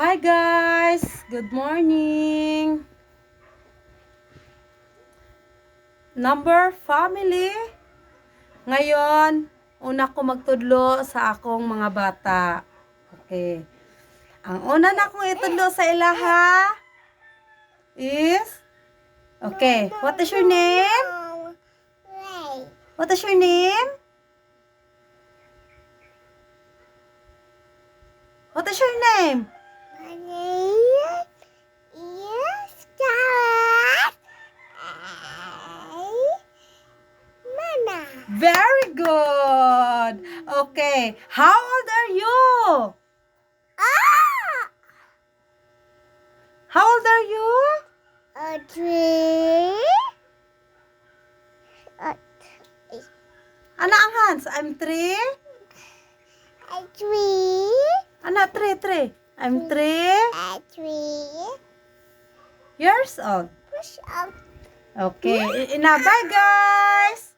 Hi guys! Good morning! Number family. Ngayon, una ko magtudlo sa akong mga bata. Okay. Ang una na kong itudlo sa ilaha is Okay, what is your name? What is your name? What is your name? Very good. Okay, how old are you? Ah! How old are you? A tree. A, Ana ang hands? I'm three. a tree. Ana, three, three. I'm three A tree. years old. Push up. Okay, inabay guys.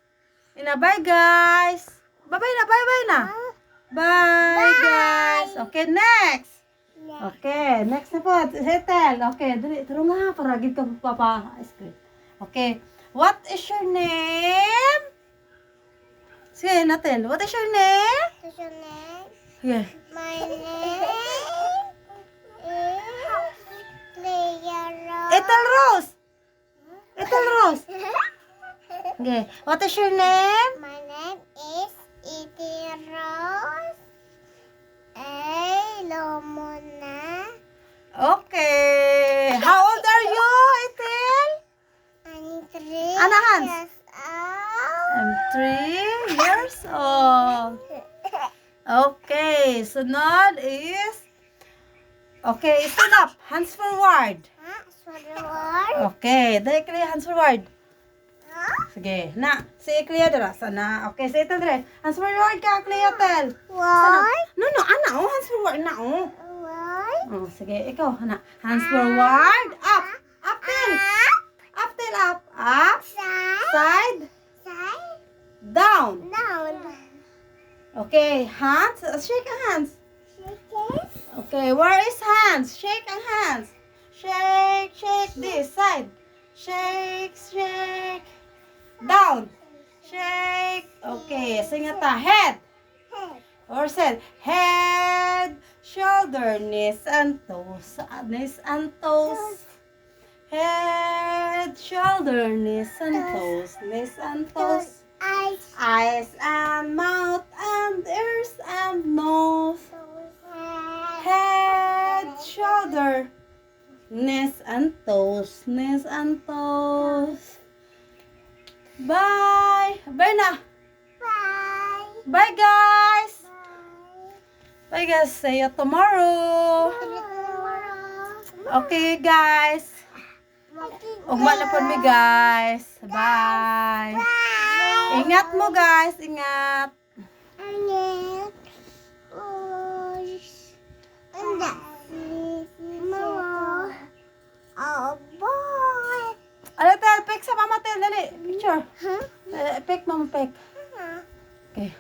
Inabay guys. Bye-bye na, bye-bye na. Bye, Bye. guys. Okay, next. Okay, next na po. Settle. Okay, dali. Taro nga, para gid ka papa ice cream. Okay. What is your name? Sige, natin. What is your name? What's your name? Yeah. My name is Clara. Ethel Rose. Okay. What is your name? My name is Edie Rose. A Lomona. Okay. How old are you, Ethel? I'm three Hans? years old. I'm three years old. Okay. Sunod is... Okay, stand up. Hands forward. So the word? Okay, clear hands forward. Sige, na. Si clear dara sana. Okay, say tel dire. Hands forward ka, clear tel. Word? No, no, ana, oh, hands forward na, oh. Word? Oh, sige, ikaw, ana. Hands forward, up. Up tel. Up. Tel, up. Up. Side. Side. Side. Down. Down. Okay, hands. Shake hands. Shake it. Okay, where is hands? Shake hands. Shake, shake this side. Shake, shake. Okay, sing it. Head. Or said, head, shoulder, knees and toes. Knees and toes. Head, shoulder, knees and toes. Knees and toes. Eyes. Eyes and mouth and ears and nose. Head, shoulder, knees and toes, knees and toes. Bye. Bye na. Bye. Guys. Bye. Guys. See you tomorrow. Okay guys. Ugma na po mi guys. Bye. Ingat mo guys. Ingat. Mama. Oh, boy. Ano? Pick sa mama tel. Dali. Picture. Huh? Eh, pick mama pick. Okay.